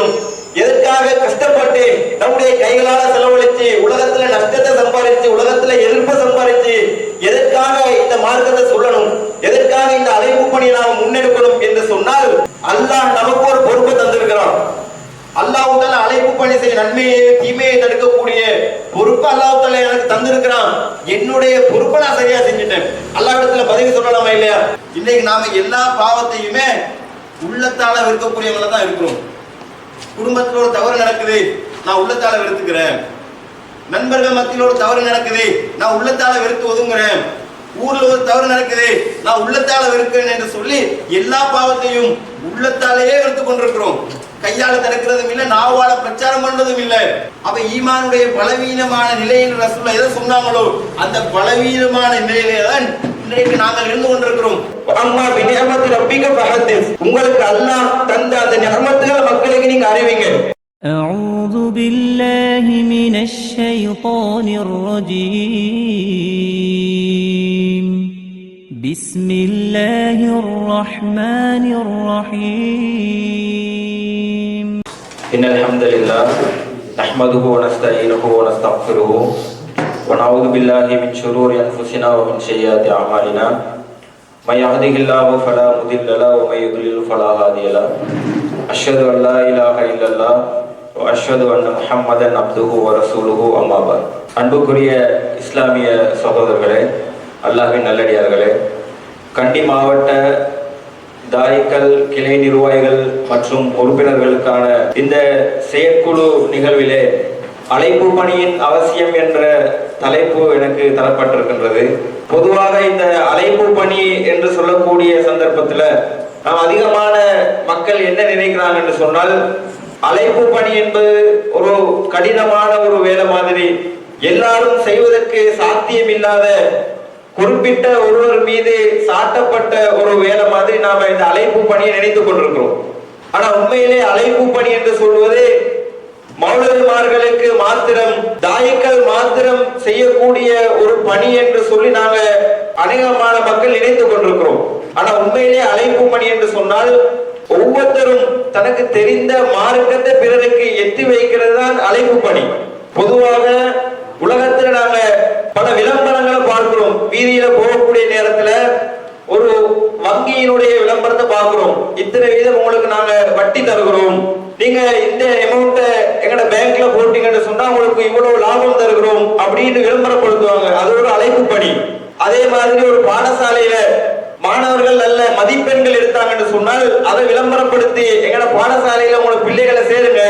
வேண்டும். எதற்காக கஷ்டப்பட்டு நம்முடைய கைகளால செலவழிச்சு உலகத்துல நஷ்டத்தை சம்பாதிச்சு உலகத்துல எதிர்ப்பை சம்பாதிச்சு எதற்காக இந்த மார்க்கத்தை சொல்லணும்? எதற்காக இந்த அழைப்பு பணியை நாம் முன்னெடுக்கணும் என்று சொன்னால் அல்லாஹ் நமக்கு ஒரு பொறுப்பு தந்திருக்கிறான். அல்லாஹ்வுத்தால அழைப்பு பணி செய்ய நன்மையை தீமையை தடுக்கக்கூடிய பொறுப்பு அல்லாஹ்வுத்தால எனக்கு தந்திருக்கிறான். என்னுடைய பொறுப்பை நான் சரியா செஞ்சுட்டேன். அல்லாஹிடத்துல பதவி சொல்லலாமா இல்லையா? இன்னைக்கு நாம எல்லா பாவத்தையுமே உள்ளத்தால வெறுக்கக்கூடியவங்கள தான் இருக்கிறோம். குடும்பத்தில் ஒரு தவறு நடக்குது நான் உள்ளத்தால வெறுத்துக்கிறேன். நண்பர்கள் மத்தியில் ஒரு தவறு நடக்குது நான் உள்ளத்தால வெறுத்து ஒதுங்குறேன். ஊர்ல ஒரு தவறு நடக்குது நான் உள்ளத்தால வெறுக்கிறேன் என்று சொல்லி எல்லா பாவத்தையும் உள்ளத்தாலேயே வெறுத்து கொண்டிருக்கிறோம். கையால தடுக்கிறதும் இல்லை நாவால பிரச்சாரம் பண்றதும் இல்லை. அப்ப ஈமானுடைய பலவீனமான நிலையில் ரசூல்லா எதை சொன்னாங்களோ அந்த பலவீனமான நிலையிலே தான் இன்றைக்கு நாங்கள் இருந்து கொண்டிருக்கிறோம் அம்மா விநியமத்து ரப்பிக்க பகத்தில் உங்களுக்கு அல்லாஹ் தந்த அந்த நியமத்துகளை மக்களுக்கு நீங்க அறிவிங்க أعوذ بالله من الشيطان الرجيم بسم الله الرحمن الرحيم إن الحمد لله نحمده ونستعينه ونستغفره ونعوذ بالله من شرور أنفسنا ومن سيئات أعمالنا من يهده الله فلا مضل له ومن يضلل فلا هادي له أشهد أن لا إله إلا الله وأشهد أن محمدا عبده ورسوله أما بعد அன்புக்குரிய இஸ்லாமிய சகோதரர்களே அல்லாஹ்வின் நல்லடியார்களே கண்டி மாவட்ட தாய்கள் கிளை நிர்வாகிகள் மற்றும் உறுப்பினர்களுக்கான இந்த செயற்குழு நிகழ்விலே அழைப்பு பணியின் அவசியம் என்ற தலைப்பு எனக்கு தரப்பட்டிருக்கின்றது. பொதுவாக இந்த அழைப்பு பணி என்று சொல்லக்கூடிய சந்தர்ப்பத்தில் நாம் அதிகமான மக்கள் என்ன நினைக்கிறாங்க என்று சொன்னால் அழைப்பு பணி என்பது ஒரு கடினமான ஒரு வேலை மாதிரி. எல்லாரும் செய்வதற்கு சாத்தியமில்லாத குறிப்பிட்ட ஒருவர் மீது சாட்டப்பட்ட ஒரு வேலை மாதிரி நாம இந்த அழைப்பு பணியை நினைத்துக் கொண்டிருக்கிறோம். ஆனா உண்மையிலே அழைப்பு பணி என்று சொல்வது மௌலவிமார்களுக்கு மாத்திரம் தாய்க்கள் மாத்திரம் செய்யக்கூடிய ஒரு பணி என்று சொல்லி நாங்க அநேகமான மக்கள் நினைத்துக் கொண்டிருக்கிறோம் ஆனா உண்மையிலே பணி என்று சொன்னால் ஒவ்வொருத்தரும் தனக்கு தெரிந்த மார்க்கத்தை பிறருக்கு எத்தி வைக்கிறது தான் அழைப்பு பணி. பொதுவாக உலகத்துல நாங்க பல விளம்பரங்களை பார்க்கிறோம். வீதியில போகக்கூடிய நேரத்துல ஒரு வங்கியினுடைய விளம்பரத்தை பார்க்கிறோம். இத்தனை வீதம் உங்களுக்கு நாங்க வட்டி தருகிறோம். நீங்க இந்த அமௌண்ட்டை எங்கட பேங்க்ல போட்டீங்கன்னு சொன்னா உங்களுக்கு இவ்வளவு லாபம் தருகிறோம் அப்படின்னு விளம்பரப்படுத்துவாங்க. அது ஒரு அழைப்பு பணி. அதே மாதிரி ஒரு பாடசாலையில மாணவர்கள் நல்ல மதிப்பெண்கள் எடுத்தாங்கன்னு சொன்னால் அதை விளம்பரப்படுத்தி எங்கட பாடசாலையில உங்களோட பிள்ளைகளை சேருங்க.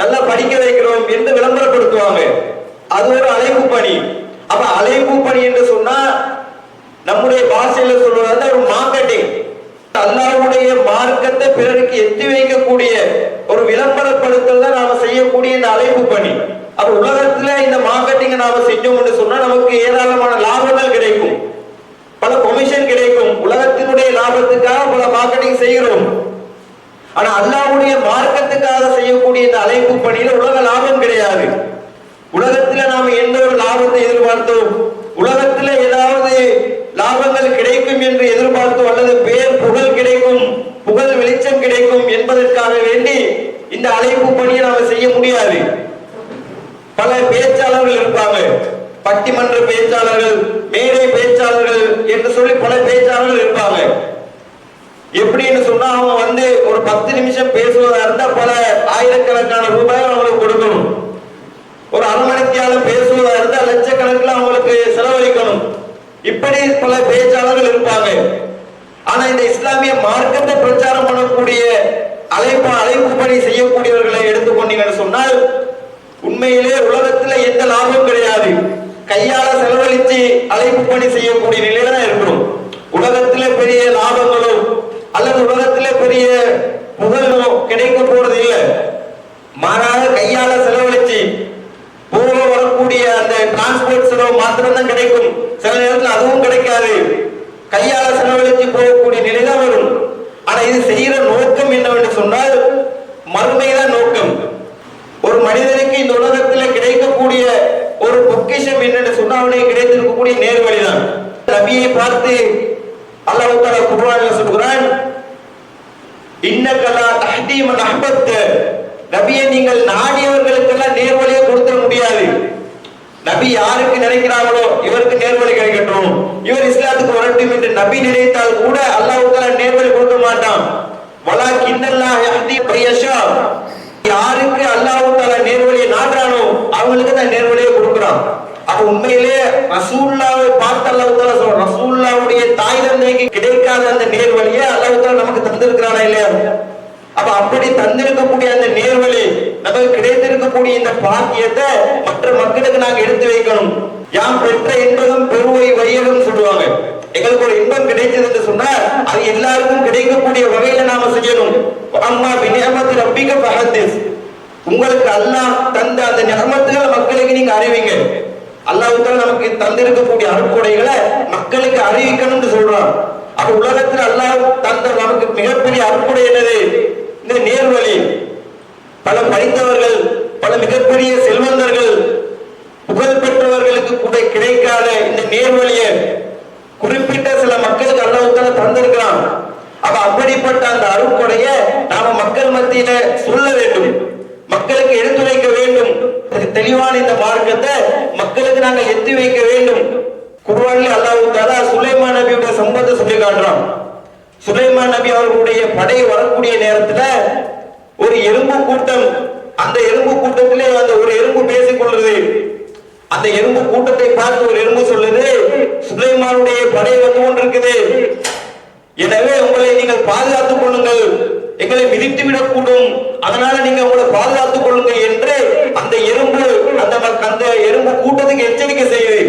நல்லா படிக்க வைக்கிறோம் என்று விளம்பரப்படுத்துவாங்க. அது ஒரு அழைப்பு பணி. அப்ப அழைப்பு பணி என்று சொன்னா நம்முடைய பாஷையில சொல்றது வந்து ஒரு மார்க்கெட்டிங் அல்லாவுடைய மார்க்கத்தை பிறருக்கு எத்தி வைக்கக்கூடிய ஒரு விளம்பரப்படுத்தல் தான் நாம செய்யக்கூடிய இந்த அழைப்பு பணி. அப்ப உலகத்துல இந்த மார்க்கெட்டிங் நாம செஞ்சோம்னு சொன்னா நமக்கு ஏராளமான லாபங்கள் கிடைக்கும். பல கொமிஷன் கிடைக்கும். உலகத்தினுடைய லாபத்துக்காக பல மார்க்கெட்டிங் செய்கிறோம். ஆனா அல்லாவுடைய மார்க்கத்துக்காக செய்யக்கூடிய இந்த அழைப்பு பணியில உலக லாபம் கிடையாது. உலகத்துல நாம எந்த ஒரு லாபத்தை எதிர்பார்த்தோம்? உலகத்துல ஏதாவது லாபங்கள் கிடைக்கும் என்று எதிர்பார்த்தோம் அல்லது பேர் புகழ் கிடைக்கும் புகழ் வெளிச்சம் கிடைக்கும் என்பதற்காக வேண்டி இந்த அழைப்பு பணியை நாம செய்ய முடியாது. பல பேச்சாளர்கள் இருப்பாங்க. பட்டிமன்ற பேச்சாளர்கள் மேடை பேச்சாளர்கள் என்று சொல்லி பல பேச்சாளர்கள் இருப்பாங்க. எப்படின்னு சொன்னா அவன் வந்து ஒரு பத்து நிமிஷம் பேசுவதா இருந்தா பல ஆயிரக்கணக்கான ரூபாய் அவங்களுக்கு கொடுக்கணும். ஒரு அரை பேசுவதா இருந்தா லட்சக்கணக்கில் அவங்களுக்கு செலவழிக்கணும். இப்படி பல பேச்சாளர்கள் இருப்பாங்க. ஆனா இந்த இஸ்லாமிய மார்க்கத்தை பிரச்சாரம் பண்ணக்கூடிய அழைப்பு அழைப்பு பணி செய்யக்கூடியவர்களை எடுத்துக்கொண்டீங்கன்னு சொன்னால் உண்மையிலே உலகத்துல எந்த லாபம் கிடையாது. கையால செலவழிச்சு அழைப்பு பணி செய்யக்கூடிய நிலையில தான் இருக்கிறோம். உலகத்துல பெரிய லாபங்களோ அல்லது உலகத்துல பெரிய புகழோ கிடைக்க போறது இல்லை. மாறாக கையால செலவழிச்சு போக வரக்கூடிய அந்த டிரான்ஸ்போர்ட் செலவு மாத்திரம்தான் கிடைக்கும். சில நேரத்தில் அதுவும் கிடைக்காது. கையால செலவழிச்சு போகக்கூடிய நிலை தான் வரும். ஆனா இது செய்யற நோக்கம் என்னவென்று சொன்னால் மறுமைதான் நோக்கம். ஒரு மனிதனுக்கு இந்த உலகத்தில் கிடைக்கக்கூடிய ஒரு பொக்கிஷம் என்னன்னு சொன்னா அவனுக்கு கிடைத்திருக்கக்கூடிய நேர்வழிதான் நபியை பார்த்து அல்லாஹ் தஆலா குர்ஆன்ல சொல்கிறான் இன்னக்கலா தஹ்தி மன் நபியை நீங்கள் நாடியவர்களுக்கெல்லாம் நேர்வழியை கொடுத்துட முடியாது. நபி யாருக்கு நினைக்கிறாங்களோ இவருக்கு நேர்வழி கிடைக்கட்டும். இவர் இஸ்லாத்துக்கு வரட்டும் என்று நபி நினைத்தால் கூட அல்லாஹ் தஆலா நேர்வழி கொடுக்க மாட்டான். வலா கிண்ணல்லாஹ் யஹ்தி பையஷா யாருக்கு அல்லாஹ் தஆலா நேர்வழியை நாடுறானோ அவங்களுக்கு தான் நேர்வழியை கொடுக்குறான். அப்ப உண்மையிலே ரசூல்லாவை பார்த்து அல்லாஹ் தஆலா சொல்றான் ரசூல்லாவுடைய தாய் தந்தைக்கு கிடைக்காத அந்த நேர்வழியை அல்லாஹ் தஆலா நமக்கு தந்திருக்கிறானா இல்லையா? அப்ப அப்படி தந்திருக்கக்கூடிய அந்த நேர்வழி நமக்கு கிடைத்திருக்கக்கூடிய இந்த பாக்கியத்தை மற்ற மக்களுக்கு நாங்க எடுத்து வைக்கணும். யாம் பெற்ற என்பதும் பெருவை வையகம் சொல்லுவாங்க. எங்களுக்கு ஒரு இன்பம் கிடைச்சது என்று சொன்னால் அது எல்லாருக்கும் கிடைக்கக்கூடிய வகையில நாம செய்யணும். அம்மா விநியமத்தில் ரப்பிக்க பகத்திஸ் உங்களுக்கு அல்லாஹ் தந்த அந்த நியமத்துகளை மக்களுக்கு நீங்க அறிவிங்க. அல்லாஹுத்தால் நமக்கு தந்திருக்கக்கூடிய அருட்கொடைகளை மக்களுக்கு அறிவிக்கணும்னு சொல்றான். அப்ப உலகத்தில் அல்லாஹ் தந்த நமக்கு மிகப்பெரிய அருட்கொடை என்னது? இந்த நேர்வழி பல படித்தவர்கள் பல மிகப்பெரிய செல்வந்தர்கள் புகழ் பெற்றவர்களுக்கு கூட கிடைக்காத இந்த நேர்வழியை குறிப்பிட்ட சில மக்களுக்கு அல்லாஹ் தந்திருக்கிறான். அப்ப அப்படிப்பட்ட அந்த அருட்கொடைய நாம மக்கள் மத்தியில சொல்ல வேண்டும். மக்களுக்கு எடுத்துரைக்க வேண்டும். தெளிவான இந்த மார்க்கத்தை மக்களுக்கு நாங்கள் எத்தி வைக்க வேண்டும். குர்ஆன்ல அல்லாஹ் தஆலா சுலைமான் நபியுடைய சம்பந்த சொல்லி காட்டுறான். சுலைமான் நபி அவர்களுடைய படை வரக்கூடிய நேரத்துல ஒரு எறும்பு கூட்டம் அந்த எறும்பு கூட்டத்திலே அந்த ஒரு எறும்பு பேசிக் கொள்றது அந்த எறும்பு கூட்டத்தை பார்த்து ஒரு எறும்பு சொல்லுது சுலைமானுடைய படை வந்து கொண்டிருக்குது. எனவே உங்களை நீங்கள் பாதுகாத்துக் கொள்ளுங்கள். எங்களை மிதித்து விடக்கூடும் அதனால நீங்க உங்களை பாதுகாத்துக் கொள்ளுங்கள் என்று அந்த எறும்பு அந்த அந்த எறும்பு கூட்டத்துக்கு எச்சரிக்கை செய்யுது.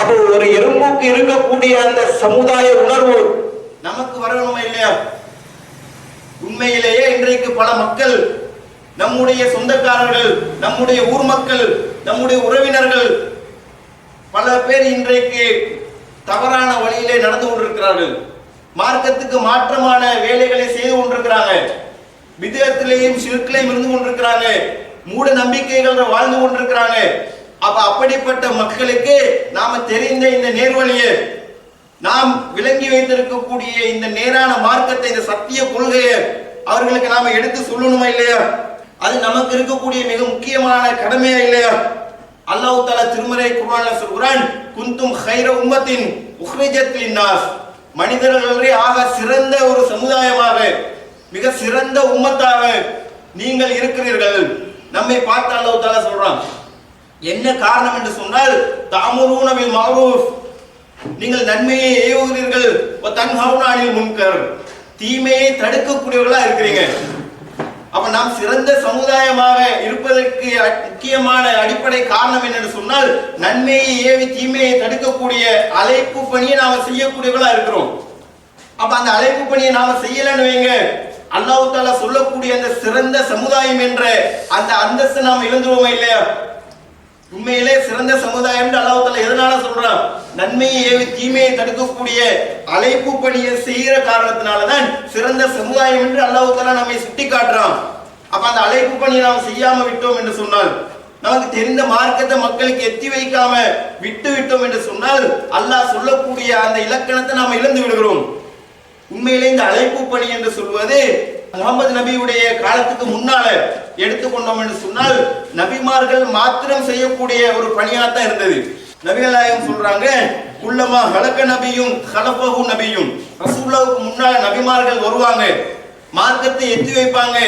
அப்போ ஒரு எறும்புக்கு இருக்கக்கூடிய அந்த சமுதாய உணர்வு நமக்கு வரணுமா இல்லையா? உண்மையிலேயே இன்றைக்கு பல மக்கள் நம்முடைய சொந்தக்காரர்கள் நம்முடைய ஊர் மக்கள் நம்முடைய உறவினர்கள் பல பேர் இன்றைக்கு தவறான வழியிலே நடந்து கொண்டிருக்கிறார்கள். மார்க்கத்துக்கு மாற்றமான வேலைகளை செய்து கொண்டிருக்கிறாங்க. விதத்திலேயும் சிறுக்கிலையும் இருந்து கொண்டிருக்கிறாங்க. மூட நம்பிக்கைகள் வாழ்ந்து கொண்டிருக்கிறாங்க. அப்ப அப்படிப்பட்ட மக்களுக்கு நாம தெரிந்த இந்த நேர்வழியை நாம் விளங்கி வைத்திருக்கக்கூடிய இந்த நேரான மார்க்கத்தை இந்த சத்திய கொள்கையை அவர்களுக்கு நாம எடுத்து சொல்லணுமா இல்லையா? அது நமக்கு இருக்கக்கூடிய மிக முக்கியமான கடமையா இல்லையா? அல்லாஹ் தஆலா திருமறை குர்ஆன்ல சொல்கிறான் குந்தும் ஹைர உம்மத்தின் உஹ்ரிஜத் லின்னாஸ். மனிதர்களே ஆக சிறந்த ஒரு சமுதாயமாக மிக சிறந்த உம்மத்தாக நீங்கள் இருக்கிறீர்கள். நம்மை பார்த்து அல்லாஹ் தஆலா சொல்றான் என்ன காரணம் என்று சொன்னால் தாமுரூனவில் மாரூஃப். நீங்கள் நன்மையை ஏவுகிறீர்கள் தன் அனில் முன்கர். தீமையை தடுக்கக்கூடியவர்களா இருக்கிறீங்க. அப்ப நாம் சிறந்த சமுதாயமாக இருப்பதற்கு அ- முக்கியமான அடிப்படை காரணம் என்னன்னு சொன்னால் நன்மையை ஏவி தீமையை தடுக்கக்கூடிய அழைப்பு பணியை நாம செய்யக்கூடியவளா இருக்கிறோம். அப்ப அந்த அழைப்பு பணியை நாம செய்யலன்னு வைங்க. அல்லாவுத்தால தாலா சொல்லக்கூடிய அந்த சிறந்த சமுதாயம் என்ற அந்த அந்தஸ்து நாம் இழந்துருவோமா இல்லையா? உண்மையிலே சிறந்த சமுதாயம் என்று எதனால சொல்றான்? நன்மையை ஏவி தீமையை தடுக்கக்கூடிய அழைப்பு பணியை செய்கிற காரணத்தினாலதான் சிறந்த சமுதாயம் என்று அல்லாஹ் நம்மை சுட்டி காட்டுறான் அப்ப அந்த அழைப்பு பணியை நாம் செய்யாம விட்டோம் என்று சொன்னால் நமக்கு தெரிந்த மார்க்கத்தை மக்களுக்கு எத்தி வைக்காம விட்டு விட்டோம் என்று சொன்னால் அல்லாஹ் சொல்லக்கூடிய அந்த இலக்கணத்தை நாம் இழந்து விடுகிறோம். உண்மையிலே இந்த அழைப்பு பணி என்று சொல்வது முகமது நபியுடைய காலத்துக்கு முன்னால எடுத்துக்கொண்டோம் என்று சொன்னால் நபிமார்கள் மாத்திரம் செய்யக்கூடிய ஒரு பணியாக தான் இருந்தது. நபிகள் நாயகம் சொல்றாங்க குள்ளமா ஹலக்க நபியும் ஹலப்பகு நபியும். ரசூல்லாவுக்கு முன்னால நபிமார்கள் வருவாங்க. மார்க்கத்தை எத்தி வைப்பாங்க.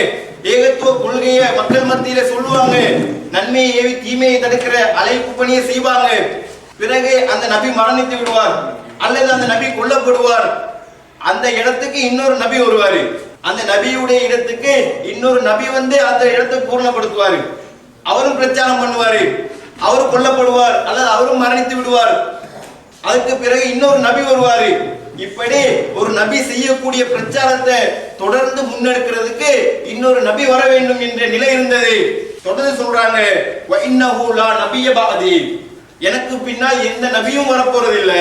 ஏகத்துவ கொள்கையை மக்கள் மத்தியில சொல்லுவாங்க. நன்மையை ஏவி தீமையை தடுக்கிற அழைப்பு பணியை செய்வாங்க. பிறகு அந்த நபி மரணித்து விடுவார். அல்லது அந்த நபி கொல்லப்படுவார். அந்த இடத்துக்கு இன்னொரு நபி வருவாரு. அந்த நபியுடைய இடத்துக்கு இன்னொரு நபி வந்து அந்த இடத்தை பூர்ணப்படுத்துவாரு. அவரும் பிரச்சாரம் பண்ணுவார். அவரும் கொல்லப்படுவார் அல்லது அவரும் மரணித்து விடுவார். அதுக்கு பிறகு இன்னொரு நபி வருவார். இப்படி ஒரு நபி செய்யக்கூடிய பிரச்சாரத்தை தொடர்ந்து முன்னெடுக்கிறதுக்கு இன்னொரு நபி வர வேண்டும் என்ற நிலை இருந்தது. தொடர்ந்து சொல்றாங்க நபிய பாதி எனக்கு பின்னால் எந்த நபியும் வரப்போறது இல்ல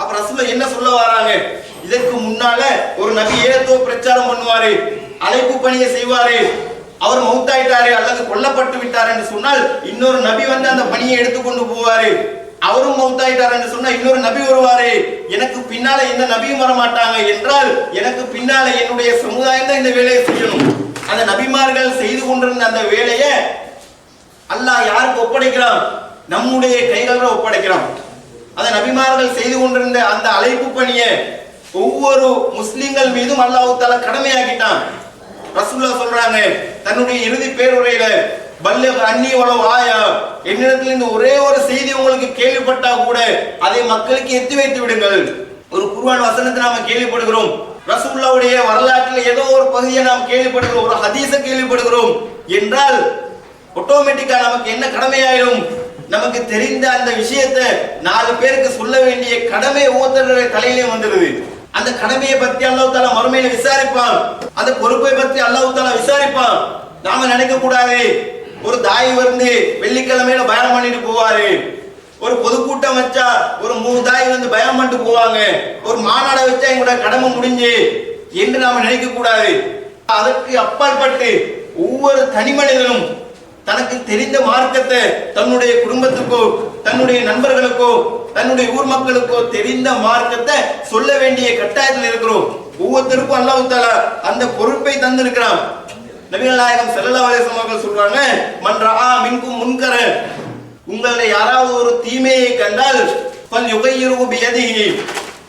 அப்ப ரசூல என்ன சொல்ல வராங்க? இதற்கு முன்னால ஒரு நபி ஏதோ பிரச்சாரம் பண்ணுவாரு அழைப்பு பணியை செய்வாரு. அவர் மௌத்தாயிட்டாரு அல்லது கொல்லப்பட்டு விட்டார் என்று சொன்னால் இன்னொரு நபி வந்து அந்த பணியை எடுத்துக்கொண்டு போவாரு. அவரும் மௌத்தாயிட்டார் என்று சொன்னா இன்னொரு நபி வருவாரு. எனக்கு பின்னால எந்த நபியும் வர மாட்டாங்க என்றால் எனக்கு பின்னால என்னுடைய சமுதாயம் தான் இந்த வேலையை செய்யணும். அந்த நபிமார்கள் செய்து கொண்டிருந்த அந்த வேலையை அல்லாஹ் யாருக்கு ஒப்படைக்கிறான்? நம்முடைய கைகளில் ஒப்படைக்கிறான். அந்த நபிமார்கள் செய்து கொண்டிருந்த அந்த அழைப்பு பணியை ஒவ்வொரு முஸ்லிம்கள் மீதும் அல்லாஹு தாலா கடமையாக்கிட்டான். ரசூல்லா சொல்றாங்க தன்னுடைய இறுதி பேருரையில பல்ல அந்நிய உளவு ஆயா என்னிடத்தில் இந்த ஒரே ஒரு செய்தி உங்களுக்கு கேள்விப்பட்டா கூட அதை மக்களுக்கு எத்தி வைத்து விடுங்கள். ஒரு குர்ஆன் வசனத்தை நாம கேள்விப்படுகிறோம். ரசூல்லாவுடைய வரலாற்றில் ஏதோ ஒரு பகுதியை நாம் கேள்விப்படுகிறோம் ஒரு ஹதீஸை கேள்விப்படுகிறோம். என்றால் ஆட்டோமேட்டிக்கா நமக்கு என்ன கடமையாயிடும் நமக்கு தெரிந்த அந்த விஷயத்தை நாலு பேருக்கு சொல்ல வேண்டிய கடமை ஒவ்வொருத்தருடைய தலையிலையும் வந்துடுது. அந்த கடமையை பத்தி அல்லாஹ் தாலா மறுமையில விசாரிப்பான். அந்த பொறுப்பை பத்தி அல்லாஹ் தாலா விசாரிப்பான். நாம நினைக்க கூடாது ஒரு தாய் வந்து வெள்ளிக்கிழமையில பயணம் பண்ணிட்டு போவாரு. ஒரு பொதுக்கூட்டம் வச்சா ஒரு மூணு தாய் வந்து பயம் பண்ணிட்டு போவாங்க. ஒரு மாநாடை வச்சா எங்களோட கடமை முடிஞ்சு என்று நாம நினைக்க கூடாது அதற்கு அப்பாற்பட்டு ஒவ்வொரு தனி மனிதனும் தனக்கு தெரிந்த மார்க்கத்தை தன்னுடைய குடும்பத்துக்கோ தன்னுடைய நண்பர்களுக்கோ தன்னுடைய ஊர் மக்களுக்கோ தெரிந்த மார்க்கத்தை சொல்ல வேண்டிய கட்டாயத்தில் இருக்கிறோம். ஒவ்வொருத்தருக்கும் அல்லாஹு தாலா அந்த பொறுப்பை தந்திருக்கிறான். நபிகள் நாயகம் ஸல்லல்லாஹு அலைஹி அவர்கள் சொல்றாங்க மன்றா மின்கும் முன்கர. உங்களை யாராவது ஒரு தீமையை கண்டால் பல் யுகையிரு பியதிகி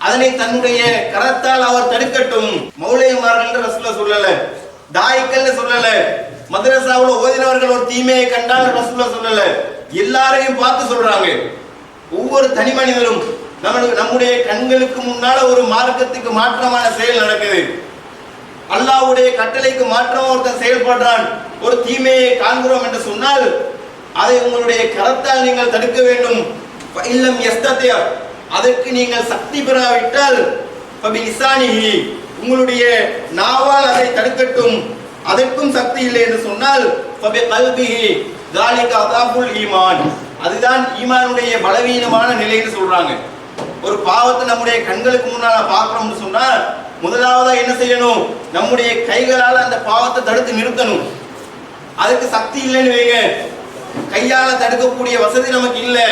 அதனை தன்னுடைய கரத்தால் அவர் தடுக்கட்டும். மௌலைமார்கள் ரசூல சொல்லல தாய்க்கள்னு சொல்லல மதரசாவில் ஓதினவர்கள் ஒரு தீமையை கண்டால் ரசூல சொல்லல. எல்லாரையும் பார்த்து சொல்றாங்க. ஒவ்வொரு தனி மனிதனும் நம்முடைய கண்களுக்கு முன்னால ஒரு மார்க்கத்துக்கு மாற்றமான செயல் நடக்குது. அல்லாவுடைய கட்டளைக்கு மாற்றம் ஒருத்தன் செயல்படுறான் ஒரு தீமையை காண்கிறோம் என்று சொன்னால் அதை உங்களுடைய கரத்தால் நீங்கள் தடுக்க வேண்டும். இல்லம் எஸ்தத்தையா அதற்கு நீங்கள் சக்தி பெறாவிட்டால் உங்களுடைய நாவால் அதை தடுக்கட்டும். அதற்கும் சக்தி இல்லை என்று சொன்னால் ஃபபி அதாபுல் ஈமான். அதுதான் ஈமானுடைய பலவீனமான நிலைன்னு சொல்றாங்க. ஒரு பாவத்தை நம்முடைய கண்களுக்கு முன்னால பார்க்கிறோம்னு சொன்னா முதலாவதா என்ன செய்யணும்? நம்முடைய கைகளால் அந்த பாவத்தை தடுத்து நிறுத்தணும். அதுக்கு சக்தி இல்லைன்னு வைங்க. கையால தடுக்கக்கூடிய வசதி நமக்கு இல்லை.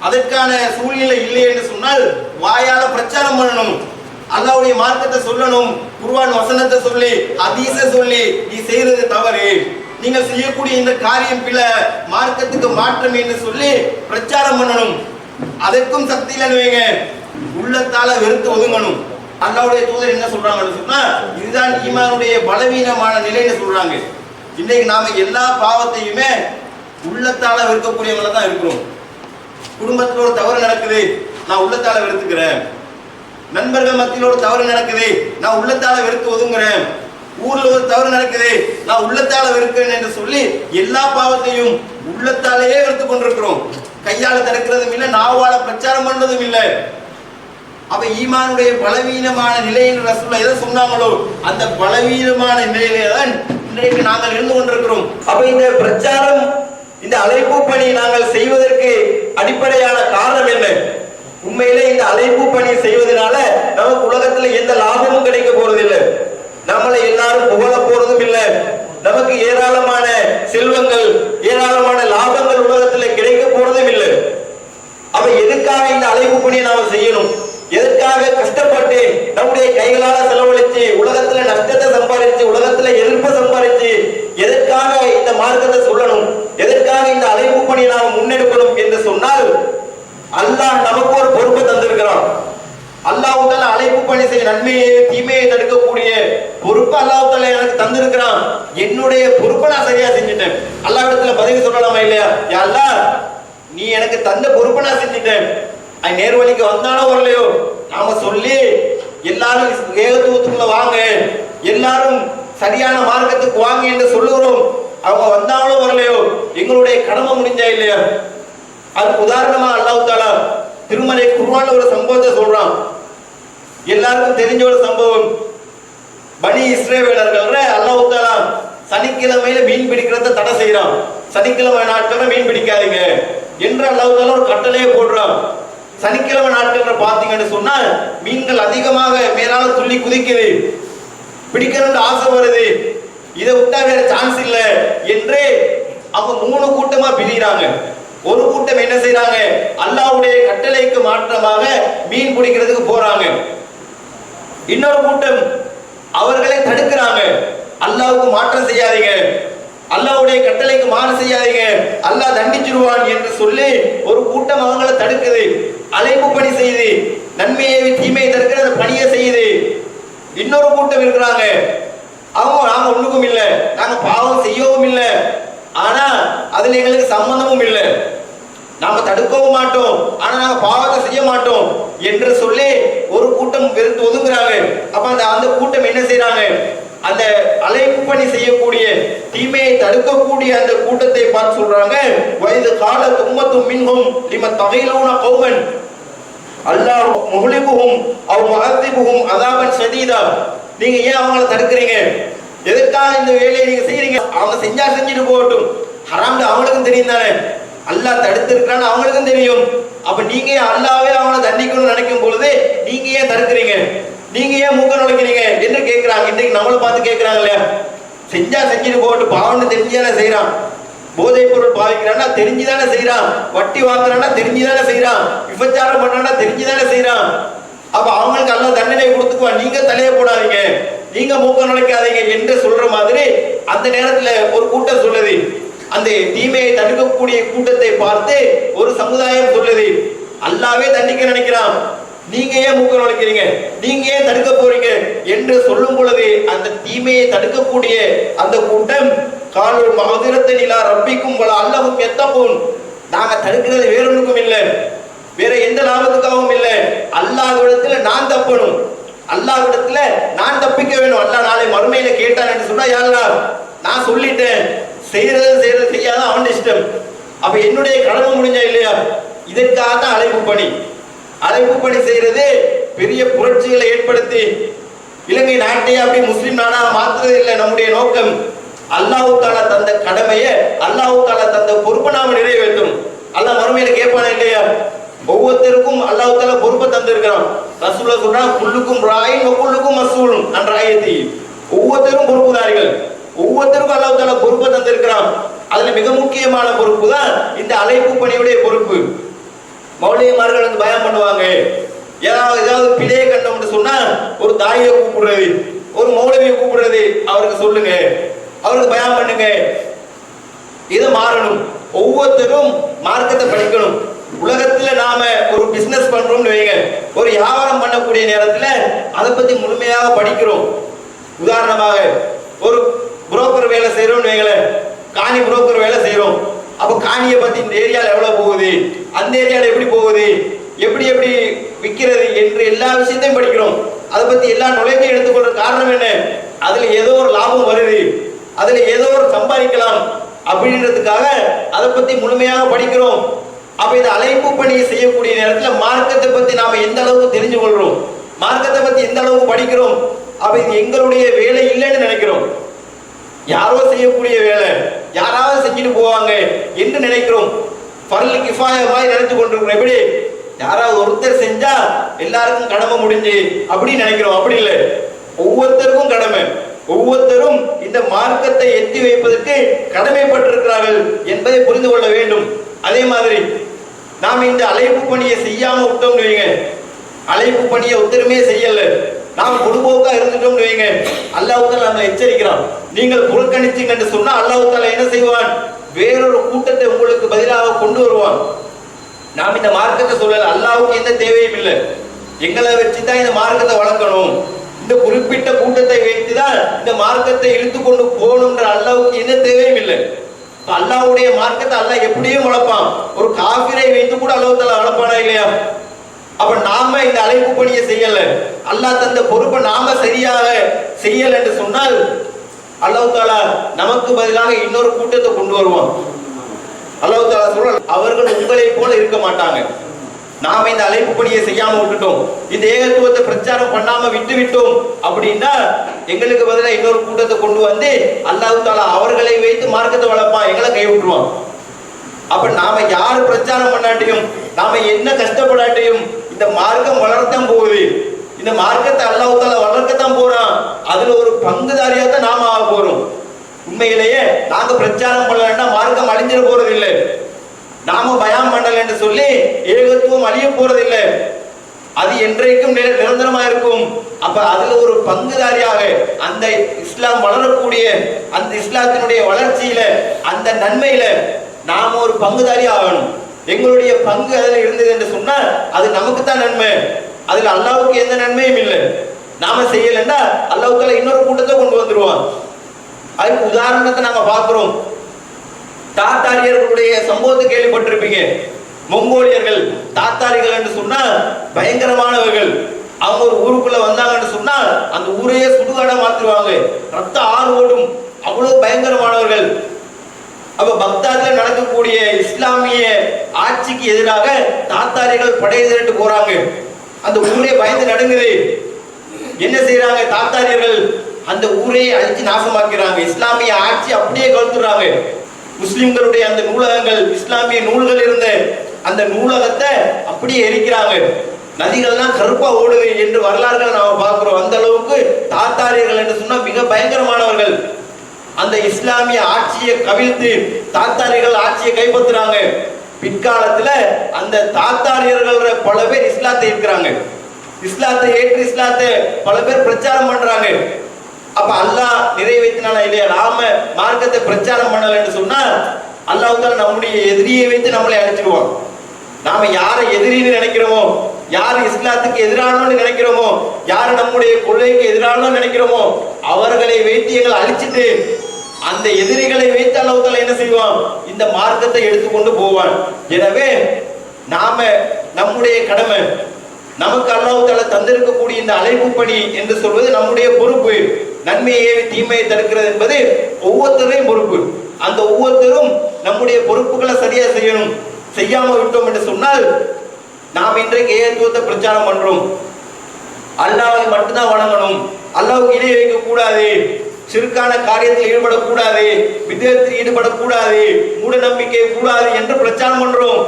அதற்கான சூழ்நிலை இல்லை என்று சொன்னால் வாயால பிரச்சாரம் பண்ணணும். அல்லாவுடைய மார்க்கத்தை சொல்லணும் குருவான் வசனத்தை சொல்லி அதீச சொல்லி நீ செய்தது தவறு. நீங்கள் செய்யக்கூடிய இந்த காரியம் பில மார்க்கத்துக்கு மாற்றம் என்று சொல்லி பிரச்சாரம் பண்ணணும். அதற்கும் சக்தி இல்லைன்னு வைங்க. உள்ளத்தால வெறுத்து ஒதுங்கணும். அல்லாவுடைய தூதர் என்ன சொல்றாங்கன்னு சொன்னா இதுதான் ஈமானுடைய பலவீனமான நிலைன்னு சொல்றாங்க. இன்னைக்கு நாம எல்லா பாவத்தையுமே உள்ளத்தால வெறுக்கக்கூடியவங்கள தான் இருக்கிறோம். குடும்பத்துல ஒரு தவறு நடக்குது நான் உள்ளத்தால வெறுத்துக்கிறேன். நண்பர்கள் மத்தியில் ஒரு தவறு நடக்குது நான் உள்ளத்தால வெறுத்து ஒதுங்குறேன். ஊர்ல ஒரு தவறு நடக்குது நான் உள்ளத்தால வெறுக்கிறேன் என்று சொல்லி எல்லா பாவத்தையும் உள்ளத்தாலேயே வெறுத்து கொண்டிருக்கிறோம். கையால தடுக்கிறதும் இல்லை நாவால பிரச்சாரம் பண்றதும் இல்லை. அப்ப ஈமானுடைய பலவீனமான நிலையில் ரசூல்லா எதை சொன்னாங்களோ அந்த பலவீனமான நிலையிலே தான் இன்றைக்கு நாங்கள் இருந்து கொண்டிருக்கிறோம். அப்ப இந்த பிரச்சாரம் இந்த அழைப்பு பணி நாங்கள் செய்வதற்கு அடிப்படையான காரணம் உண்மையிலே இந்த அழைப்பு பணி செய்வதனால நமக்கு உலகத்துல எந்த லாபமும் கிடைக்க போறதில்லை. நம்மளை எல்லாரும் புகழ போறதும் இல்லை. நமக்கு ஏராளமான செல்வங்கள் ஏராளமான லாபங்கள் உலகத்துல கிடைக்க போறதும் இல்லை. அப்ப எதுக்காக இந்த அழைப்பு பணியை நாம செய்யணும்? எதற்காக கஷ்டப்பட்டு நம்முடைய கைகளால செலவழிச்சு உலகத்துல நஷ்டத்தை சம்பாதிச்சு உலகத்துல எதிர்ப்பை சம்பாதிச்சு எதற்காக இந்த மார்க்கத்தை சொல்லணும்? எதற்காக இந்த அழைப்பு பணியை நாம் முன்னெடுக்கணும் என்று சொன்னால் அல்லாஹ் நமக்கு ஒரு பொறுப்பை தந்திருக்கிறான். அல்லாஹ் அழைப்பு பணி செய்ய நன்மையை தீமையை தடுக்கக்கூடிய பொறுப்பு அல்லாஹ் எனக்கு தந்திருக்கிறான். என்னுடைய பொறுப்பை நான் சரியா செஞ்சுட்டேன். அல்லாஹ் இடத்துல பதவி சொல்லலாமா இல்லையா? அல்லா அல்லாஹ் நீ எனக்கு தந்த பொறுப்பை நான் செஞ்சுட்டேன். அது நேர்வழிக்கு வந்தானோ வரலையோ? நாம சொல்லி எல்லாரும் ஏகத்துவத்துக்குள்ள வாங்க. எல்லாரும் சரியான மார்க்கத்துக்கு வாங்க என்று சொல்லுகிறோம். அவங்க வந்தாங்களோ வரலையோ? எங்களுடைய கடமை முடிஞ்சா இல்லையா? அதுக்கு உதாரணமா அல்லாஹ் தாலா திருமலை குர்ஆன்ல ஒரு சம்பவத்தை சொல்றான். எல்லாருக்கும் தெரிஞ்ச ஒரு சம்பவம். பனி இஸ்ரேவேலர்கள் அல்லாஹ் தாலா சனிக்கிழமையில மீன் பிடிக்கிறத தடை செய்யறான் சனிக்கிழமை நாட்கள்ல மீன் பிடிக்காதீங்க என்று அல்லாஹ் தாலா ஒரு கட்டளையை போடுறான். சனிக்கிழமை நாட்கள் பாத்தீங்கன்னு சொன்னா மீன்கள் அதிகமாக மேலால துள்ளி குதிக்குது. பிடிக்கணும்னு ஆசை வருது. இதை விட்டா வேற சான்ஸ் இல்லை என்று அவங்க மூணு கூட்டமா பிரிகிறாங்க ஒரு கூட்டம் என்ன செய்யறாங்க அல்லாஹ்வுடைய கட்டளைக்கு மாற்றமாக மீன் பிடிக்கிறதுக்கு போறாங்க. இன்னொரு கூட்டம் அவர்களை தடுக்கிறாங்க. அல்லாவுக்கு மாற்றம் செய்யாதீங்க. அல்லாவுடைய கட்டளைக்கு மாறு செய்யாதீங்க. அல்லாஹ் தண்டிச்சிருவான் என்று சொல்லி ஒரு கூட்டம் அவங்கள தடுக்குது. அழைப்பு பணி செய்யுது. நன்மையை தீமையை தடுக்கிற அந்த பணியை செய்யுது. இன்னொரு கூட்டம் இருக்கிறாங்க. அவங்க நாங்க ஒண்ணுக்கும் இல்லை. நாங்க பாவம் செய்யவும் இல்லை. ஆனா அதுல எங்களுக்கு சம்பந்தமும் இல்லை. நாம தடுக்கவும் மாட்டோம். ஆனா நாங்க பாவத்தை செய்ய மாட்டோம் என்று சொல்லி ஒரு கூட்டம் வெறுத்து ஒதுங்குறாங்க. அப்ப அந்த அந்த கூட்டம் என்ன செய்யறாங்க அந்த அழைப்பு பணி செய்யக்கூடிய தீமையை தடுக்கக்கூடிய அந்த கூட்டத்தை பார்த்து சொல்றாங்க. வயது கால தும்மத்தும் மின்கும் லிம தகையிலூன கௌமன். அல்லாஹ் முகலிபுகும் அவ் மகத்திபுகும் அதாவன் சதீதா நீங்க ஏன் அவங்கள தடுக்கிறீங்க? எதுக்காக இந்த வேலையை நீங்க செய்யறீங்க அவங்க செஞ்சா செஞ்சுட்டு போகட்டும். ஹராம்னு அவங்களுக்கும் தெரியும் தானே. அல்லாஹ் தடுத்திருக்கான்னு அவங்களுக்கும் தெரியும். அப்ப நீங்க அல்லாவே அவங்கள தண்டிக்கணும்னு நினைக்கும் பொழுது நீங்க ஏன் தடுக்கிறீங்க? நீங்க ஏன் மூக்க நுழைக்கிறீங்க? என்று கேட்கிறாங்க. இன்றைக்கு நம்மளை பார்த்து கேட்கிறாங்க இல்லையா செஞ்சா செஞ்சுட்டு போட்டு பாவம்னு தெரிஞ்சுதானே செய்யறான் போதைப் பொருள் பாவிக்கிறான்னா தெரிஞ்சுதானே செய்யறான் வட்டி வாங்குறான்னா தெரிஞ்சுதானே செய்யறான் விபச்சாரம் பண்றான்னா தெரிஞ்சுதானே செய்யறான் அப்ப அவங்களுக்கு அல்ல தண்டனை கொடுத்துக்குவான். நீங்க தலைய போடாதீங்க. நீங்க மூக்க நுழைக்காதீங்க என்று சொல்ற மாதிரி அந்த நேரத்துல ஒரு கூட்டம் சொல்லுது. அந்த தீமையை தடுக்கக்கூடிய கூட்டத்தை பார்த்து ஒரு சமுதாயம் சொல்லுது. அல்லாவே தண்டிக்க நினைக்கிறான். நீங்க ஏன் மூக்க நுழைக்கிறீங்க? நீங்க ஏன் தடுக்க போறீங்க? என்று சொல்லும் பொழுது அந்த தீமையை தடுக்கக்கூடிய அந்த கூட்டம் காலூர் மகதிரத்தை நிலா ரப்பிக்கும் பல அல்லவும் எத்தப்போன் நாங்க தடுக்கிறது வேறொன்றுக்கும் இல்லை. வேற எந்த லாபத்துக்காகவும் இல்லை. அல்லாஹ்விடத்துல நான் தப்பணும். அல்லாஹ்விடத்துல நான் தப்பிக்க வேணும். அல்லா நாளை மறுமையில கேட்டான் என்று சொன்னா யாரா நான் சொல்லிட்டேன். செய்யறது செய்யறது செய்யாத அவன் இஷ்டம். அப்ப என்னுடைய கடமை முடிஞ்சா இல்லையா? இதற்காக தான் அழைப்பு பணி. அழைப்பு பணி செய்யறது பெரிய புரட்சிகளை ஏற்படுத்தி இலங்கை நாட்டையே அப்படி முஸ்லிம் நாடா மாத்துறது இல்லை நம்முடைய நோக்கம். அல்லாஹ் தாலா தந்த கடமையை அல்லாஹ் தாலா தந்த பொறுப்பை நாம நிறைவேற்றணும். அல்லாஹ் மறுமையில கேட்பானா இல்லையா? ஒவ்வொருத்தருக்கும் அல்லாஹ் தாலா பொறுப்பை தந்திருக்கிறான். ரசூலா சொல்றான் குள்ளுக்கும் ராயின் ஒவ்வொருக்கும் மசூலும் அன்றாயத்தி ஒவ்வொருத்தரும் பொறுப்புதாரிகள். ஒவ்வொருத்தருக்கும் அல்லாஹ் தாலா பொறுப்பு முக்கியமான பொறுப்பு தான் இந்த அழைப்பு பணியுடைய பொறுப்பு. மௌலியமார்கள் வந்து பயம் பண்ணுவாங்க. ஏதாவது ஏதாவது பிழையை கண்டோம்னு சொன்னா ஒரு தாயை கூப்பிடுறது ஒரு மௌலவியை கூப்பிடுறது அவருக்கு சொல்லுங்க. அவருக்கு பயம் பண்ணுங்க. இது மாறணும். ஒவ்வொருத்தரும் மார்க்கத்தை படிக்கணும். உலகத்துல நாம ஒரு பிசினஸ் பண்றோம்னு வைங்க. ஒரு வியாபாரம் பண்ணக்கூடிய நேரத்துல அதை பத்தி முழுமையாக படிக்கிறோம். உதாரணமாக ஒரு புரோக்கர் வேலை செய்யறோம்னு வைங்களேன். காணி புரோக்கர் வேலை செய்கிறோம் அப்போ காணியை பற்றி இந்த ஏரியாவில் எவ்வளோ போகுது? அந்த ஏரியாவில் எப்படி போகுது? எப்படி எப்படி விற்கிறது என்று எல்லா விஷயத்தையும் படிக்கிறோம். அதை பற்றி எல்லா நுழைஞ்சையும் எடுத்துக்கொள்ற காரணம் என்ன? அதில் ஏதோ ஒரு லாபம் வருது. அதில் ஏதோ ஒரு சம்பாதிக்கலாம் அப்படின்றதுக்காக அதை பற்றி முழுமையாக படிக்கிறோம். அப்போ இந்த அழைப்பு பணியை செய்யக்கூடிய நேரத்தில் மார்க்கத்தை பற்றி நாம் எந்த அளவுக்கு தெரிஞ்சு கொள்கிறோம் மார்க்கத்தை பற்றி எந்த அளவுக்கு படிக்கிறோம்? அப்போ இது எங்களுடைய வேலை இல்லைன்னு நினைக்கிறோம். யாரோ செய்யக்கூடிய வேலை. யாராவது செஞ்சுட்டு போவாங்க என்று நினைக்கிறோம். பரல் கிஃபாய மாதிரி நினைச்சு கொண்டிருக்கிறோம். எப்படி? யாராவது ஒருத்தர் செஞ்சா எல்லாருக்கும் கடமை முடிஞ்சு அப்படின்னு நினைக்கிறோம். அப்படி இல்லை. ஒவ்வொருத்தருக்கும் கடமை. ஒவ்வொருத்தரும் இந்த மார்க்கத்தை எத்தி வைப்பதற்கு கடமைப்பட்டிருக்கிறார்கள் என்பதை புரிந்து கொள்ள வேண்டும். அதே மாதிரி நாம் இந்த அழைப்பு பணியை செய்யாம விட்டோம்னு வைங்க அழைப்பு பணியை ஒருத்தருமே செய்யல. நாம் பொதுபோக்கா இருந்துட்டோம்னு வைங்க. அல்லாஹ் நம்ம எச்சரிக்கிறான். நீங்கள் புறக்கணிச்சீங்க என்று சொன்னா அல்லாஹ் என்ன செய்வான்? வேறொரு கூட்டத்தை உங்களுக்கு பதிலாக கொண்டு வருவான். நாம் இந்த மார்க்கத்தை சொல்லல அல்லாவுக்கு எந்த தேவையும் இல்லை. எங்களை வச்சு தான் இந்த மார்க்கத்தை வளர்க்கணும். இந்த குறிப்பிட்ட கூட்டத்தை வைத்து தான் இந்த மார்க்கத்தை இழுத்து கொண்டு போகணுன்ற அல்லாவுக்கு எந்த தேவையும் இல்லை. அல்லாவுடைய மார்க்கத்தை அல்லாஹ் எப்படியும் வளர்ப்பான். ஒரு காபிரை வைத்து கூட அல்லாஹ் தஆலா வளர்ப்பானா இல்லையா? அப்ப நாம இந்த அழைப்பு பணியை செய்யல. அல்லாஹ் தந்த பொறுப்பை நாம சரியாக செய்யல என்று சொன்னால் அல்லாஹ் தாலா நமக்கு பதிலாக இன்னொரு கூட்டத்தை கொண்டு வருவான். அல்லாஹ் தாலா சொல்ற அவர்கள் உங்களை போல இருக்க மாட்டாங்க. நாம இந்த அழைப்பு பணியை செய்யாம விட்டுட்டோம். இந்த ஏகத்துவத்தை பிரச்சாரம் பண்ணாம விட்டு விட்டோம். அப்படின்னா எங்களுக்கு பதிலாக இன்னொரு கூட்டத்தை கொண்டு வந்து அல்லாஹு தாலா அவர்களை வைத்து மார்க்கத்தை வளர்ப்பான் எங்களை கை விட்டுருவான் அப்ப நாம யார் பிரச்சாரம் பண்ணாட்டியும் நாம என்ன கஷ்டப்படாட்டியும் இந்த மார்க்கம் வளரத்தான் போகுது. இந்த மார்க்கத்தை அல்லாஹ் வளர்க்கத்தான் போறான். அதுல ஒரு பங்குதாரியா தான் நாம ஆக போறோம். உண்மையிலேயே நாங்க பிரச்சாரம் பண்ணலன்னா மார்க்கம் அழிஞ்சிட போறது இல்லை நாம பயம் பண்ணல என்று சொல்லி ஏகத்துவம் அழிய போறது இல்லை அது என்றைக்கும் நிரந்தரமா இருக்கும். அப்ப அதுல ஒரு பங்குதாரியாக அந்த இஸ்லாம் வளரக்கூடிய அந்த இஸ்லாத்தினுடைய வளர்ச்சியில அந்த நன்மையில நாம ஒரு பங்குதாரி ஆகணும். எங்களுடைய பங்கு அதில் இருந்தது என்று சொன்னால் அது நமக்கு தான் நன்மை. அதில் அல்லாவுக்கு எந்த நன்மையும் இல்லை. நாம செய்யலைன்னா அல்லாவுக்கால இன்னொரு கூட்டத்தை கொண்டு வந்துடுவான் அதுக்கு உதாரணத்தை நாம பார்க்கிறோம். தாத்தாரியர்களுடைய சம்பவத்தை கேள்விப்பட்டிருப்பீங்க. மொங்கோலியர்கள் தாத்தாரிகள் என்று சொன்னால் பயங்கரமானவர்கள். அவங்க ஒரு ஊருக்குள்ள வந்தாங்கன்னு சொன்னால் அந்த ஊரையே சுடுகாட மாத்துருவாங்க. ரத்த ஆறு ஓடும். அவ்வளவு பயங்கரமானவர்கள். அப்ப பக்தாதுல நடக்கக்கூடிய இஸ்லாமிய ஆட்சிக்கு எதிராக தாத்தாரிகள் படை திரட்டு போறாங்க. அந்த ஊரே பயந்து நடுங்குது. என்ன செய்யறாங்க தாத்தாரியர்கள் அந்த ஊரையே அழிச்சு நாசமாக்கிறாங்க. இஸ்லாமிய ஆட்சி அப்படியே கழுத்துறாங்க முஸ்லிம்களுடைய அந்த நூலகங்கள் இஸ்லாமிய நூல்கள் இருந்த அந்த நூலகத்தை அப்படியே எரிக்கிறாங்க. நதிகள்லாம் கருப்பா ஓடுது என்று வரலாறுகள் நாம பார்க்கிறோம். அந்த அளவுக்கு தாத்தாரியர்கள் என்று சொன்னா மிக பயங்கரமானவர்கள். அந்த இஸ்லாமிய ஆட்சியை கவிழ்த்து தாத்தாரிகள் ஆட்சியை கைப்பற்றுறாங்க. பிற்காலத்துல அந்த தாத்தாரியர்கள் பல பேர் இஸ்லாத்தை இருக்கிறாங்க இஸ்லாத்தை ஏற்று இஸ்லாத்தை பல பேர் பிரச்சாரம் பண்றாங்க. அப்ப அல்லாஹ் நிறைவேற்றினானா இல்லையா? நாம மார்க்கத்தை பிரச்சாரம் பண்ணலன்னு சொன்னா அல்லாஹ் நம்முடைய எதிரியை வைத்து நம்மளை அழிச்சிருவான் நாம யாரை எதிரின்னு நினைக்கிறோமோ யார் இஸ்லாத்துக்கு எதிரானோன்னு நினைக்கிறோமோ யார் நம்முடைய கொள்கைக்கு எதிரானோன்னு நினைக்கிறோமோ அவர்களை வைத்து எங்களை அழிச்சிட்டு அந்த எதிரிகளை வைத்து அல்லாஹ் என்ன செய்வான்? இந்த மார்க்கத்தை எடுத்துக்கொண்டு போவான். எனவே நாம நம்முடைய கடமை நமக்கு அல்லாஹ் தந்திருக்கக்கூடிய இந்த அழைப்பு பணி என்று சொல்வது நம்முடைய பொறுப்பு. நன்மையை தீமையை தடுக்கிறது என்பது ஒவ்வொருத்தரையும் பொறுப்பு. அந்த ஒவ்வொருத்தரும் நம்முடைய பொறுப்புகளை சரியா செய்யணும் செய்யாம விட்டோம் என்று சொன்னால் நாம் இன்றைக்கு ஏத்துவத்தை பிரச்சாரம் பண்றோம். அல்லாவை மட்டும்தான் வணங்கணும். அல்லாவுக்கு இணை வைக்க கூடாது சிறுக்கான காரியத்தில் ஈடுபடக்கூடாது. விதத்தில் ஈடுபடக்கூடாது. மூட நம்பிக்கை கூடாது என்று பிரச்சாரம் பண்றோம்.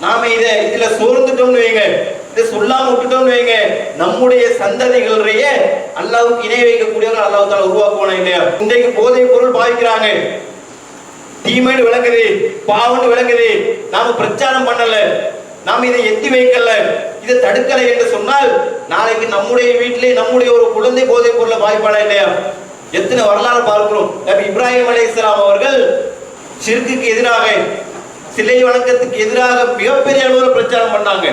நாம இதை இதுல சோர்ந்துட்டோம்னு வைங்க. இதை சொல்லாம விட்டுட்டோம்னு வைங்க. நம்முடைய சந்ததிகளுடைய அல்லாவுக்கு இணை வைக்கக்கூடியவர்கள் அல்லாஹ் தாலா உருவாக்குவானா இல்லையா? இன்றைக்கு போதை பொருள் பாதிக்கிறாங்க. தீமைன்னு விளங்குது. பாவம்னு விளங்குது. நாம பிரச்சாரம் பண்ணல. நாம் இதை எத்தி வைக்கல. இதை தடுக்கலை என்று சொன்னால் நாளைக்கு நம்முடைய வீட்டிலே நம்முடைய ஒரு குழந்தை போதை பொருளை வாய்ப்பாளா இல்லையா? எத்தனை வரலாறு பார்க்கிறோம். நபி இப்ராஹிம் இஸ்லாம் அவர்கள் சிறுக்குக்கு எதிராக சிலை வணக்கத்துக்கு எதிராக மிகப்பெரிய அளவில் பிரச்சாரம் பண்ணாங்க.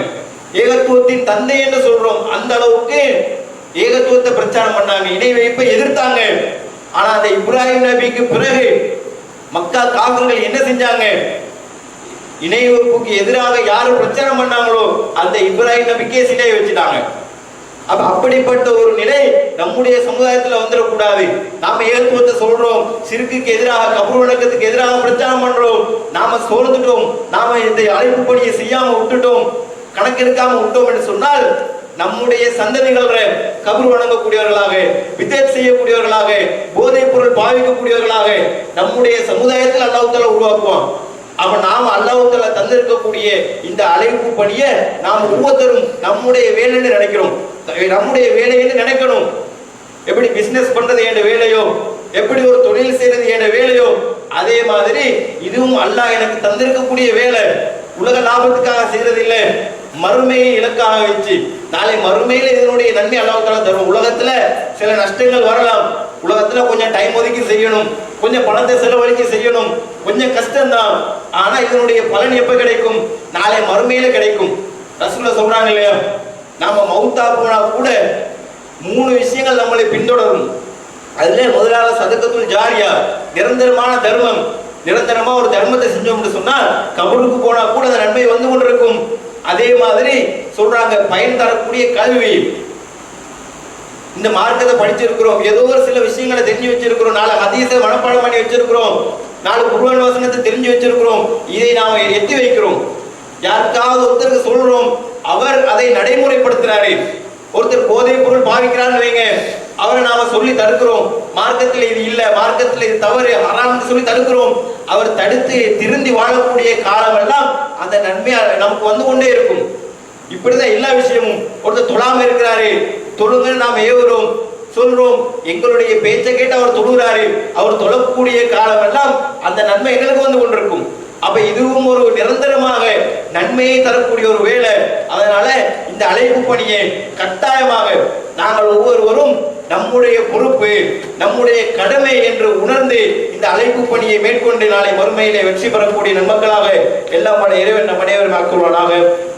ஏகத்துவத்தின் தந்தை என்று சொல்றோம். அந்த அளவுக்கு ஏகத்துவத்தை பிரச்சாரம் பண்ணாங்க. இணை வைப்பை எதிர்த்தாங்க. ஆனா அந்த இப்ராஹிம் நபிக்கு பிறகு மக்கா காவல்கள் என்ன செஞ்சாங்க? இணைவகுப்புக்கு எதிராக யாரு பிரச்சாரம் பண்ணாங்களோ அந்த இப்ராஹிம் நபிக்கே சிலையை வச்சுட்டாங்க. அப்ப அப்படிப்பட்ட ஒரு நிலை நம்முடைய சமுதாயத்துல வந்துடக்கூடாது. நாம ஏகத்துவத்தை சொல்றோம். சிறுக்குக்கு எதிராக கபூர் வணக்கத்துக்கு எதிராக பிரச்சாரம் பண்றோம். நாம சோர்ந்துட்டோம். நாம இந்த அழைப்பு பணியை செய்யாம விட்டுட்டோம். கணக்கெடுக்காம விட்டோம் என்று சொன்னால் நம்முடைய சந்ததிகள் கபர் வணங்கக்கூடியவர்களாக வித்தேத் செய்யக்கூடியவர்களாக போதைப் பொருள் பாவிக்கக்கூடியவர்களாக நம்முடைய சமுதாயத்தில் அல்லாஹ் உருவாக்குவான். அப்ப நாம் அல்லாவுக்களை தந்திருக்கக்கூடிய இந்த அழைப்பு பணியை நாம் ஒவ்வொருத்தரும் நம்முடைய வேலைன்னு நினைக்கிறோம். நம்முடைய வேலைன்னு நினைக்கணும். எப்படி பிசினஸ் பண்றது என்ற வேலையோ எப்படி ஒரு தொழில் செய்யறது என்ற வேலையோ அதே மாதிரி இதுவும் அல்லாஹ் எனக்கு தந்திருக்கக்கூடிய வேலை. உலக லாபத்துக்காக செய்யறது இல்லை. மறுமையை இலக்காக வச்சு நாளை மறுமையில இதனுடைய நன்மை அல்லாஹ் தரும். உலகத்துல சில நஷ்டங்கள் வரலாம். உலகத்துல கொஞ்சம் டைம் ஒதுக்கி செய்யணும். கொஞ்சம் பணத்தை செலவழிச்சு செய்யணும். கொஞ்சம் கஷ்டம்தான். ஆனா இதனுடைய பலன் எப்ப கிடைக்கும்? நாளை மறுமையில கிடைக்கும். ரசூல சொல்றாங்க இல்லையா? நாம மவுத்தா போனா கூட மூணு விஷயங்கள் நம்மளை பின்தொடரும். அதுல முதலாவது சதக்கத்துல் ஜாரியா நிரந்தரமான தர்மம். நிரந்தரமா ஒரு தர்மத்தை செஞ்சோம்னு சொன்னா கபருக்கு போனா கூட அந்த நன்மை வந்து கொண்டிருக்கும். அதே மாதிரி சொல்றாங்க பயன் தரக்கூடிய கல்வி. இந்த மார்க்கத்தை படிச்சிருக்கிறோம். ஏதோ ஒரு சில விஷயங்களை தெரிஞ்சு வச்சிருக்கிறோம். நாளை ஹதீஸை மனப்பாடம் பண்ணி வச்சிருக்கிறோம். நாலு குருவன் வசனத்தை தெரிஞ்சு வச்சிருக்கிறோம். இதை நாம் எட்டி வைக்கிறோம். யாருக்காவது ஒருத்தருக்கு சொல்றோம். அவர் அதை நடைமுறைப்படுத்துறாரு ஒருத்தர் போதை பொருள் பாவிக்கிறான்னு வைங்க. அவரை நாம சொல்லி தடுக்கிறோம். மார்க்கத்தில் இது இல்ல. மார்க்கத்தில் இது தவறு. ஹராம்னு சொல்லி தடுக்கிறோம். அவர் தடுத்து திருந்தி வாழக்கூடிய காலம் எல்லாம் அந்த நன்மையா நமக்கு வந்து கொண்டே இருக்கும். இப்படிதான் எல்லா விஷயமும். ஒருத்தர் தொழாம இருக்கிறாரு தொழுங்க நாம் ஏவுறோம் சொல்றோம். எங்களுடைய பேச்சை கேட்டு அவர் தொழுகிறாரு. அவர் தொழக்கூடிய காலம் எல்லாம் அந்த நன்மை எங்களுக்கு வந்து கொண்டிருக்கும். அப்ப இதுவும் ஒரு நிரந்தரமாக நன்மையை தரக்கூடிய ஒரு வேலை. அதனால இந்த அழைப்பு பணியை கட்டாயமாக நாங்கள் ஒவ்வொருவரும் நம்முடைய பொறுப்பு நம்முடைய கடமை என்று உணர்ந்து இந்த அழைப்பு பணியை மேற்கொண்டு நாளை மறுமையிலே வெற்றி பெறக்கூடிய நன்மக்களாக எல்லாம் இறைவன் நம் அனைவரும் ஆக்குவானாக.